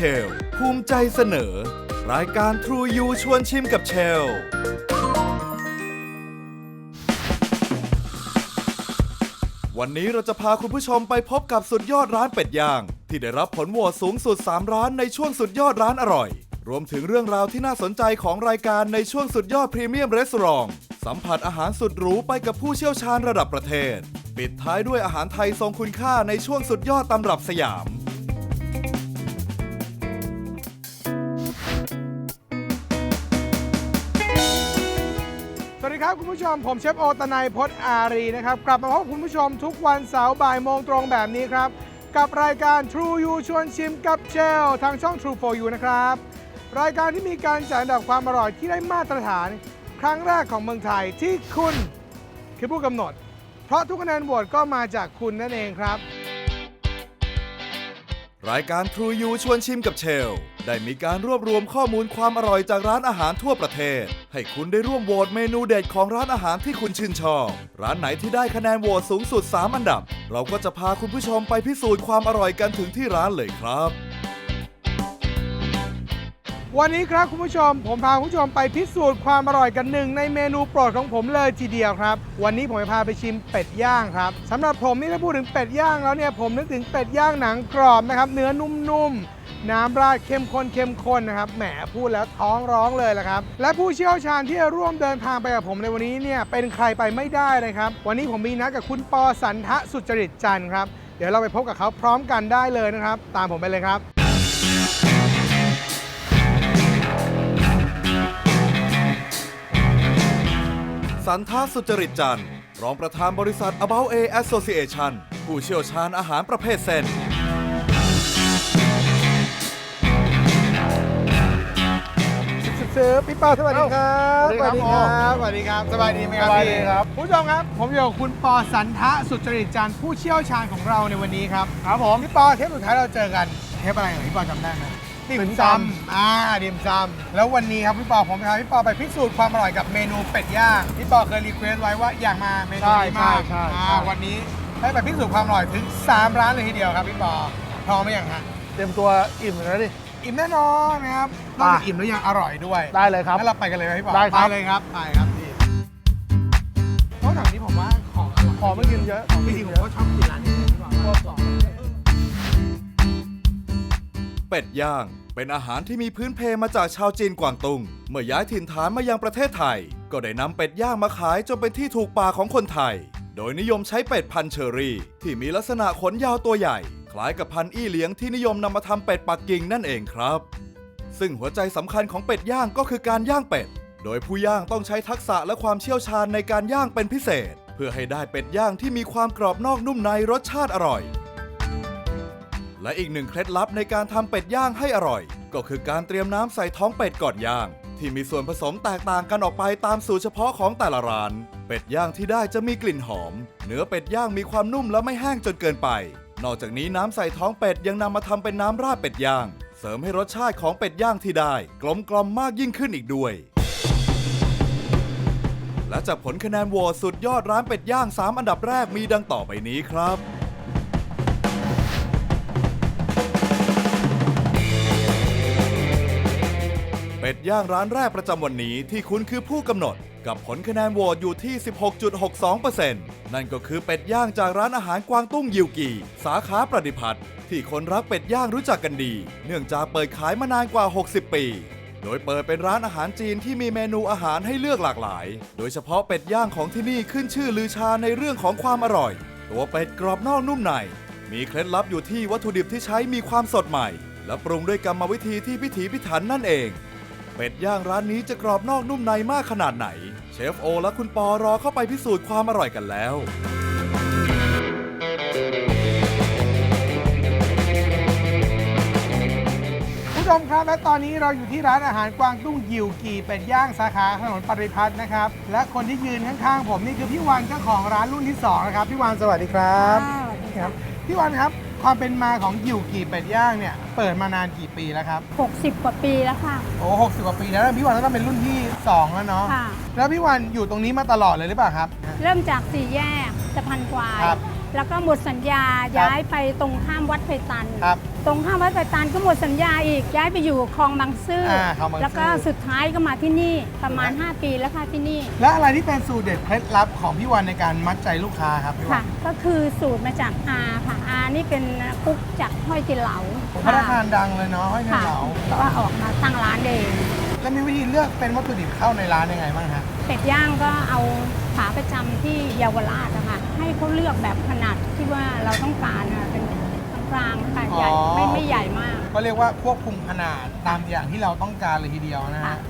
เชล ภูมิใจเสนอ รายการ True You ชวนชิมกับเชล วันนี้เราจะพาคุณผู้ชมไปพบกับสุดยอดร้านเป็ดย่าง ที่ได้รับผลโหวตสูงสุด 3 ร้านในช่วงสุดยอดร้านอร่อย รวมถึงเรื่องราวที่น่าสนใจของรายการในช่วงสุดยอดพรีเมียมรีสอร์ทสัมผัสอาหารสุดหรูไปกับผู้เชี่ยวชาญระดับประเทศ ปิดท้ายด้วยอาหารไทยทรงคุณค่าในช่วงสุดยอดตำรับสยาม ครับคุณผู้ชม ผมเชฟโอตนายพจน์อารีนะครับ กลับมาพบคุณผู้ชมทุกวันเสาร์บ่ายโมงตรงแบบนี้ครับ กับรายการ True You ชวนชิมกับเชล ทางช่อง True for You นะครับ รายการที่มีการจัดอันดับความอร่อยที่ได้มาตรฐาน ครั้งแรกของเมืองไทยที่คุณคือผู้กำหนด เพราะทุกคะแนนโหวตก็มาจากคุณนั่นเองครับ รายการ True You ชวนชิมกับเชล ได้มีการรวบรวมข้อมูลความอร่อยจากร้านอาหารทั่วประเทศ ให้คุณได้ร่วมโหวตเมนูเด็ดของร้านอาหารที่คุณชื่นชอบ ร้านไหนที่ได้คะแนนโหวตสูงสุด 3 อันดับ เราก็จะพาคุณผู้ชมไปพิสูจน์ความอร่อยกันถึงที่ร้านเลยครับ วันนี้ครับคุณผู้ชม ผมพาคุณผู้ชมไปพิสูจน์ความอร่อยกันหนึ่งในเมนูโปรดของผมเลยทีเดียวครับ วันนี้ผมจะพาไปชิมเป็ดย่างครับสำหรับผมนี่ถ้าพูดถึงเป็ดย่างแล้วเนี่ยผมนึกถึงเป็ดย่างหนังกรอบนะครับเนื้อนุ่มๆน้ำราดเข้มข้นเข้มข้นนะครับแหมพูดแล้วท้องร้องเลยละครับ และผู้เชี่ยวชาญที่จะร่วมเดินทางไปกับผมในวันนี้เนี่ยเป็นใครไปไม่ได้เลยครับวันนี้ผมมีนัดกับคุณปอสันทะสุจริตจันทร์ครับเดี๋ยวเราไปพบกับเขาพร้อมกันได้เลยนะครับ ตามผมไปเลยครับ สันทาสุจริตจันทร์รองประธานบริษัท About A Association ผู้เชี่ยวชาญอาหารประเภทเส้น ซื้อพี่เป้าสวัสดีครับสวัสดีครับสวัสดีครับ สบายดีไหมครับสบายดีพี่ครับผู้ชมครับ ผมอยู่กับคุณปอสันทะสุจริตจันทร์ผู้เชี่ยวชาญของเราในวันนี้ครับ ครับผม พี่ปอเทปสุดท้ายเราเจอกัน เทปอะไรเหรอพี่ปอจำได้ไหม ติ่มเป็นซำซำอ่าดิมซำแล้ววันนี้ครับพี่ปอผมจะพาพี่ปอไปพิสูจน์ความอร่อยกับเมนูเป็ดย่างพี่ปอเคยรีเควสไว้ว่าอยากมาเมนูนี้มากใช่ใช่ใช่ อ่าวันนี้ให้ไปพิสูจน์ความอร่อยถึง 3 ร้านเลยทีเดียวครับพี่ปอพร้อมไหมยังฮะเตรียมตัวอิ่มเลยนะดิ อิ่มแน่นอนนะครับนอกจากอิ่มแล้วยังอร่อยด้วย ได้เลยครับ งั้นเราไปกันเลยไหมพี่ปอได้ครับ ไปเลยครับ ไปครับพี่เพราะแถวนี้ผมว่าของอร่อยของไม่กินเยอะของจไม่ริกิงนๆผมเยอะก็ชอบกินร้านนี้เลยพี่ปอพวกสอง เป็ดย่าง เป็นอาหารที่มีพื้นเพมาจากชาวจีนกวางตุง เมื่อย้ายถิ่นฐานมายังประเทศไทย ก็ได้นำเป็ดย่างมาขายจนเป็นที่ถูกปากของคนไทย โดยนิยมใช้เป็ดพันเชอรี่ ที่มีลักษณะขนยาวตัวใหญ่ คล้ายกับพันอี้เลี้ยงที่นิยมนำมาทำเป็ดปักกิ่งนั่นเองครับ ซึ่งหัวใจสำคัญของเป็ดย่างก็คือการย่างเป็ด โดยผู้ย่างต้องใช้ทักษะและความเชี่ยวชาญในการย่างเป็นพิเศษ เพื่อให้ได้เป็ดย่างที่มีความกรอบนอกนุ่มในรสชาติอร่อย และอีกหนึ่งเคล็ดลับในการทำเป็ดย่างให้อร่อย ก็คือการเตรียมน้ำใส่ท้องเป็ดก่อนย่าง ที่มีส่วนผสมแตกต่างกันออกไปตามสูตรเฉพาะของแต่ละร้าน เป็ดย่างที่ได้จะมีกลิ่นหอม เนื้อเป็ดย่างมีความนุ่มและไม่แห้งจนเกินไป นอกจากนี้น้ำใส่ท้องเป็ดยังนำมาทำเป็นน้ำราดเป็ดย่าง เสริมให้รสชาติของเป็ดย่างที่ได้ กลมกล่อมมากยิ่งขึ้นอีกด้วย และจากผลคะแนนโหวตสุดยอดร้านเป็ดย่าง 3 อันดับแรกมีดังต่อไปนี้ครับ เป็ดย่างร้านแรกประจำวันนี้ที่คุณคือผู้กำหนด กับผลคะแนนโหวตอยู่ที่ 16.62%นั่นก็คือเป็ดย่างจากร้านอาหารกวางตุ้งยิวกี สาขาประดิพัฒน์ที่คนรักเป็ดย่างรู้จักกันดี เนื่องจากเปิดขายมานานกว่า 60 ปี โดยเปิดเป็นร้านอาหารจีนที่มีเมนูอาหารให้เลือกหลากหลาย โดยเฉพาะเป็ดย่างของที่นี่ขึ้นชื่อลือชาในเรื่องของความอร่อย ตัวเป็ดกรอบนอกนุ่มใน มีเคล็ดลับอยู่ที่วัตถุดิบที่ใช้มีความสดใหม่ และปรุงด้วยกรรมวิธีที่พิถีพิถันนั่นเอง เป็ดย่างร้านนี้จะกรอบนอกนุ่มในมากขนาดไหน เชฟโอและคุณปอรอเข้าไปพิสูจน์ความอร่อยกันแล้วผู้ชมครับและตอนนี้เราอยู่ที่ร้านอาหารกวางตุ้งยิวกีเป็ดย่างสาขาถนนปริพัฒน์นะครับ และคนที่ยืนข้างๆผมนี่คือพี่วันเจ้าของร้านรุ่นที่สองนะครับพี่วันสวัสดีครับค่ะสวัสดีคครัรับบพี่วันครับ ความเป็นมาของยิวกีเป็ดย่างเนี่ยเปิดมานานกี่ปีแล้วครับ 60 กว่าปีแล้วค่ะ โอ้หกสิบกว่าปีแล้วพี่วันก็ต้องเป็นรุ่นที่สองแล้วเนาะค่ะ แล้วพี่วันอยู่ตรงนี้มาตลอดเลยหรือเปล่าครับ เริ่มจากสี่แยกสะพานควาย ครับ แล้วก็หมดสัญญาย้ายไปตรงข้ามวัดไพตัน ครับตรงข้ามวัดไพตันก็หมดสัญญาอีกย้ายไปอยู่คลองบางซื่ออาคลองบางซื่อ แล้วก็สุดท้ายก็มาที่นี่ประมาณ 5 ปีแล้วค่ะที่นี่และอะไรที่เป็นสูตรเด็ดเคล็ดลับของพี่วันในการมัดใจลูกค้าครับพี่วัค่ะ นก็คือสูตรมาจากอาค่ะอานี่เป็นกุ๊กจากห้อยจินเหลาพนักงานดังเลยเนาะห้อยเงินค่ะเหลาก็ออกมาตั้งร้านเองแล้วมีวิธีเลือกเป็นวัตถุดิบเข้าในร้านยังไงบ้างฮะเป็ดย่างก็เอาขาประจำที่เยาวราชนะคะ ให้เขาเลือกแบบขนาดที่ว่าเราต้องการนะเป็นกลางๆค่ะใหญ่อ๋อ ไม่ไม่ใหญ่มาก ก็เรียกว่าควบคุมขนาดตามอย่างที่เราต้องการเลยทีเดียวนะค่ะฮะ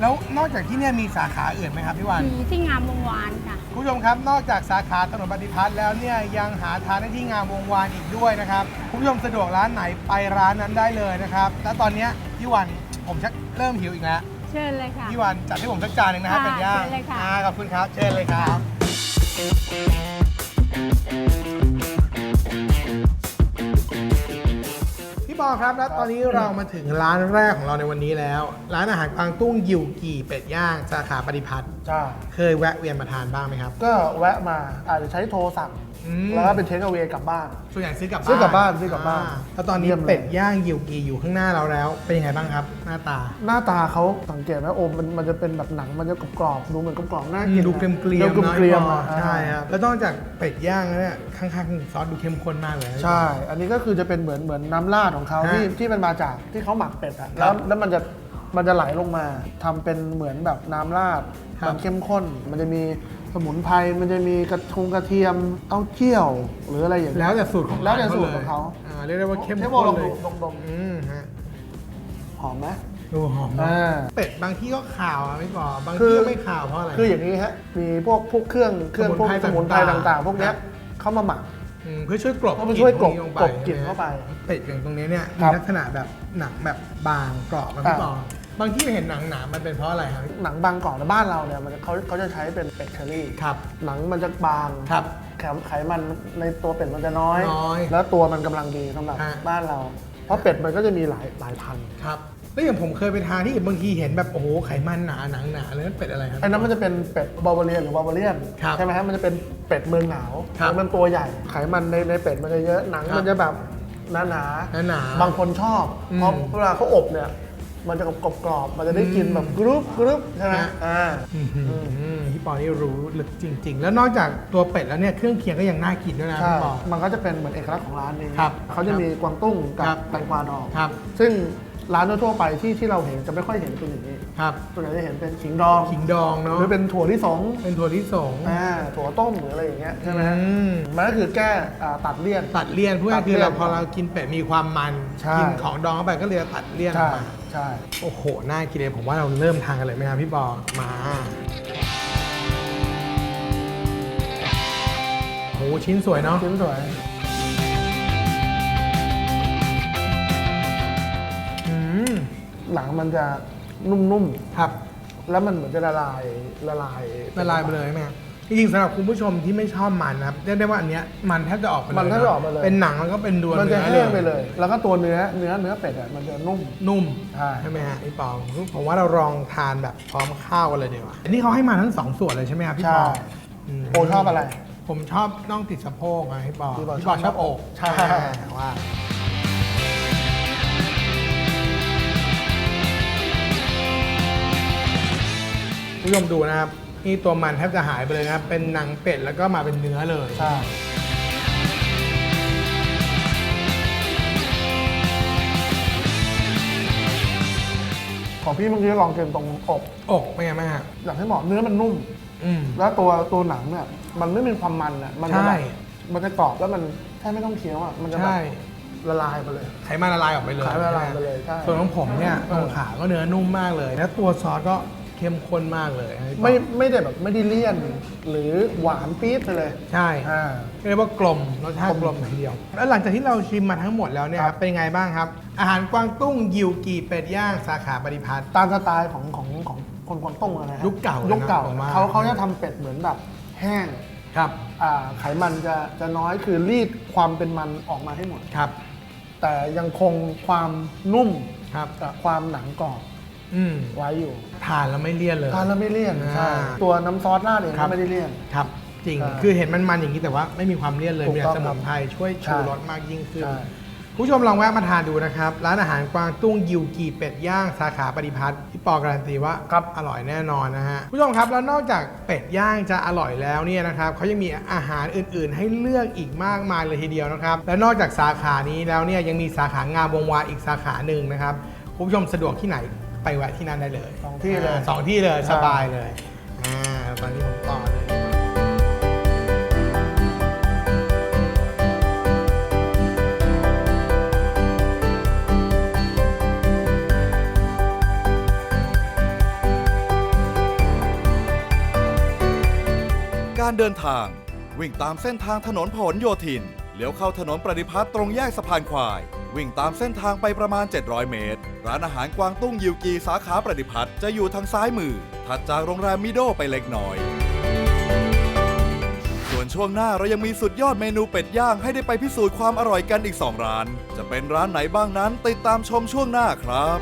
แล้วนอกจากที่เนี่ยมีสาขาอื่นไหมครับพี่วัน มีที่งามวงวานค่ะ คุณผู้ชมครับ นอกจากสาขาถนนปฏิพัฒน์แล้วเนี่ยยังหาทานได้ที่งามวงวานอีกด้วยนะครับคุณผู้ชมสะดวกร้านไหนไปร้านนั้นได้เลยนะครับ แล้วตอนเนี้ยพี่วันผมชักเริ่มหิวอีกแล้วเชิญเลยค่ะ พี่วันจัดให้ผมสักจานหนึ่งนะฮะค่ะเป็ดย่างเชิญเลยค่ะ อ่าขอบคุณครับ เชิญเลยครับ พี่บอลครับแล้วตอนนี้เรามาถึงร้านแรกของเราในวันนี้แล้ว ร้านอาหารกวางตุ้งยิวกี่เป็ดย่างสาขาปฏิพัฒน์จ้าเคยแวะเวียนมาทานบ้างไหมครับ ก็แวะมาอาจจะใช้โทรสั่ง อืม แล้วก็เป็นเทคเอา a y กลับบ้าน ส่วนใหญ่ซื้อกลับบ้านซื้อกลับบ้านซื้อกลับบ้านแล้วตอนนี้เยี่ยมเลย เป็ดย่างยิวกีอยู่ข้างหน้าเราแล้ว เป็นยังไงบ้างครับ หน้าตา หน้าตาเขาสังเกตไหมโอมมันมันจะเป็นแบบหนังมันจะกรอบๆดูเหมือนกรอบๆน่ากินดูเกรียมเกรียมดูเกรียมๆๆอะใช่ครับ แล้วนอกจากเป็ดย่างแล้วเนี่ยข้างๆซอสดูเข้มข้นมากเลย ใช่ อันนี้ก็คือจะเป็นเหมือนเหมือนน้ำราดของเขาฮะที่ที่มันมาจากที่เขาหมักเป็ดอะครัแล้วบแล้วมันจะมันจะไหลลงมาทำเป็นเหมือนแบบน้ำราดครับ มันเข้มข้น มันจะมีส มุนไพรมันจะมีกระทงกระเทียมเต้าเจี้ยว หรืออะไรอย่างเงี้ย แล้วแต่สูตรของแล้วแต่ร้นสูตรของเขา อ่าเรียกได้ว่าเข้มให้โมข้นลองเลดูยดมดมอืมฮะๆหอมไหมดูหอมอ่า เป็ดบางที่ก็ขาวอะพี่ปอบางคืที่อ ก็ไม่ขาวเพราะอะไร คืออย่างนี้ฮะมีพวกพวกเครื่องเครื่องพวกสสมุมุนนไพไพรรต่างๆต่าง ๆ พวกเนี้ยเขามาหมักอืมเพื่อช่วยกลบเอาไปช่วยกลบลิ่นพวกลบกลิ่นใช่หมเข้าไปเป็ดอย่างตรงนี้เนี่ยครัมีบลักษณะแบบหนังแบบบางกรอบนะพี่ปอ บางที่เห็นหนังหนามันเป็นเพราะอะไรครับ หนังบางกรอบในบ้านเราเนี่ยมันจะเขาเขาจะใช้เป็นเป็ดเชอรี่ครับ หนังมันจะบางครับ ไขมไขมันในตัวเป็ดมันจะน้อย น้อยแล้วตัวมันกำลังดีสำหรับฮะ บ้านเรา เพราะเป็ดมันก็จะมีหลายหลายพันธุ์ครับแล้วอย่างผมเคยไปทานที่บางทีเห็นแบบโอ้โหไขมันหนาหนังหนาเลยนั่นเป็ดอะไรครับ ไอ้นั้นมันจะเป็นเป็ดบาวาเรียนหรือบาวาเรียนครับใช่ไหมฮะมันจะเป็นเป็ดเมืองหนาวครับแล้วมันตัวใหญ่ไขมันในในเป็ดมันจะเยอะหนังครับมันจะแบบหนาหนาหนาๆบางคนชอบอืม เพราะเวลาเขาอบเนี่ย มันจะกรอบกรอบๆมันจะได้กินแบบกรุบกรุบใช่ไหมฮะอ่าอืมพี่ปอนี่รู้ลึกจริง ๆ แล้วนอกจากตัวเป็ดแล้วเนี่ยเครื่องเคียงก็ยังน่ากินด้วยนะใช่พี่ปอมันก็จะเป็นเหมือนเอกลักษณ์ของร้านนี้ครับเขาจะมีกวางตุ้งกัครับบแตงกวาดองครับซึ่งร้านทั่วๆไปที่ที่เราเห็นจะไม่ค่อยเห็นเป็นอย่างนี้ครับส่วนใหญ่จะเห็นเป็นขิงดองขิงดองเนาะหรือเป็นถั่วที่สงเป็นถั่วลิสงอ่าถั่วต้มหรืออะไรอย่างเงี้ยใช่ไหมอืมมันก็คือแก้อ่าตัดเลี่ยนตัดเลี่ยนเพื่อตัดเลี่คืยอนเราพอเรากินเป็ดมีความมันใช่กินของดองเข้าไปก็เลยตัดเลี่ยนอใช่อกมา ใช่ โอ้โห น่ากินเลยผมว่าเราเริ่มทานกันเลยไหมครับพี่ปอมาโอ้โหชิ้นสวยเนาะ ชิ้นสวย อืม หลังมันจะนุ่มครับๆแล้วมันเหมือนจะละลายละลายละลายไปเลยไหมครับ จริงๆสำหรับคุณผู้ชมที่ไม่ชอบมันนะครับเรียกได้ว่าอันเนี้ยมันแทบจะออกไปเลยมันแทบจะออกไปเลย เป็นหนังแล้วก็เป็นดวนมันจะเนื้อแห้งไปเลย แล้วก็ตัวเนื้อเนื้อเนื้อเป็ดอะมันจะนุ่ม นุ่มใช่ไหมฮะพี่ปอผมว่าเราลองทานแบบพร้อมข้าวกันเลยดีกว่าอันนี้เขาให้มาทั้งสองส่วนเลยใช่ไหมครับพี่ปใช่อมโอชอบอะไร ผมชอบน่องติดสะโพกอะพี่ปอพี่ปอพี่ปอชอบชอบอกใช่ ว่า ผู้ชมดูนะครับ นี่ตัวมันแทบจะหายไปเลยนะครับ เป็นหนังเป็ดแล้วก็มาเป็นเนื้อเลย ใช่ของพี่เมื่อกี้ลองกินตรงอกอกเป็นไงบ้างฮะอย่างที่บอกเนื้อมันนุ่ม อืม แล้วตัวตัวหนังเนี่ยมันไม่มีความมันอะมันจะใช่แบบมันจะกรอบแล้วมันแค่ไม่ต้องเคี้ยวอะมันจะแบใช่บละลายไปเลย ไขมันละลายออกไปเลยไขมันละลายไปเลยใช่ส่วนของผมเนี่ยตรงขาก็เนื้อนุ่มมากเลย แล้วตัวซอสก็ เข้มข้นมากเลยให้บอกไม่ไม่ได้แบบไม่ได้เลี่ยน หรือหวานปี๊ดไปเลยใช่อ่า เรียกว่ากลมรสชาติกลมทีเดียว แล้วหลังจากที่เราชิมมาทั้งหมดแล้วเนี่ยครับ เป็นไงบ้างครับ อาหารกวางตุ้งยิวกีเป็ดย่างสาขาปฏิพัฒน์ ตามสไตล์ของของของคนกวางตุ้งอะนะฮะยุคเก่าเลยนะยุคเก่าผมว่า เขาเขาจะทำเป็ดเหมือนแบบแห้งครับอ่าไขมันจะจะน้อยคือรีดความเป็นมันออกมาให้หมด ครับแต่ยังคงความนุ่มครับ กับความหนังกรอบ อืมไว้อยู่ทานแล้วไม่เลี่ยนเลย ทานแล้วไม่เลี่ยนอ่าใช่ตัวน้ำซอสราดเองครัก็บ ไม่ได้เลี่ยน ครับ จริง ใช่คือเห็นมันมันๆอย่างนี้แต่ว่าไม่มีความเลี่ยนเลยถูกมีต้องสมุนไพรช่วยใช่ชูรสมากยิ่งขึ้น ใช่ คุณผู้ชมลองแวะมาทานดูนะครับ ร้านอาหารกวางตุ้งยิวกีเป็ดย่างสาขาปฏิพัฒน์พี่ปอการันตีว่าครับอร่อยแน่นอนนะฮะคุณผู้ชมครับแล้วนอกจากเป็ดย่างจะอร่อยแล้วเนี่ยนะครับเขายังมีอาหารอื่นๆ ให้เลือกอีกมากมายเลยทีเดียวนะครับและนอกจากสาขานี้แล้วเนี่ยยังมีสาขางามวงวานอีกสาขาหนึ่งนะครับคุณผู้ชมสะดวกที่ไหน ไปแวะที่นั่นได้เลยสองที่เลยาสองที่เลยใช่สบายเลยอ่าตอนนี้ผมต่อเลย การเดินทาง วิ่งตามเส้นทางถนนพหลโยธินเลี้ยวเข้าถนนประดิพัฒน์ตรงแยกสะพานควาย วิ่งตามเส้นทางไปประมาณ 700 เมตร ร้านอาหารกวางตุ้งยิวกีสาขาประดิพัฒน์จะอยู่ทางซ้ายมือ ถัดจากโรงแรมมิโดไปเล็กน้อย ส่วนช่วงหน้าเรายังมีสุดยอดเมนูเป็ดย่างให้ได้ไปพิสูจน์ความอร่อยกันอีก 2 ร้าน จะเป็นร้านไหนบ้างนั้นติดตามชมช่วงหน้าครับ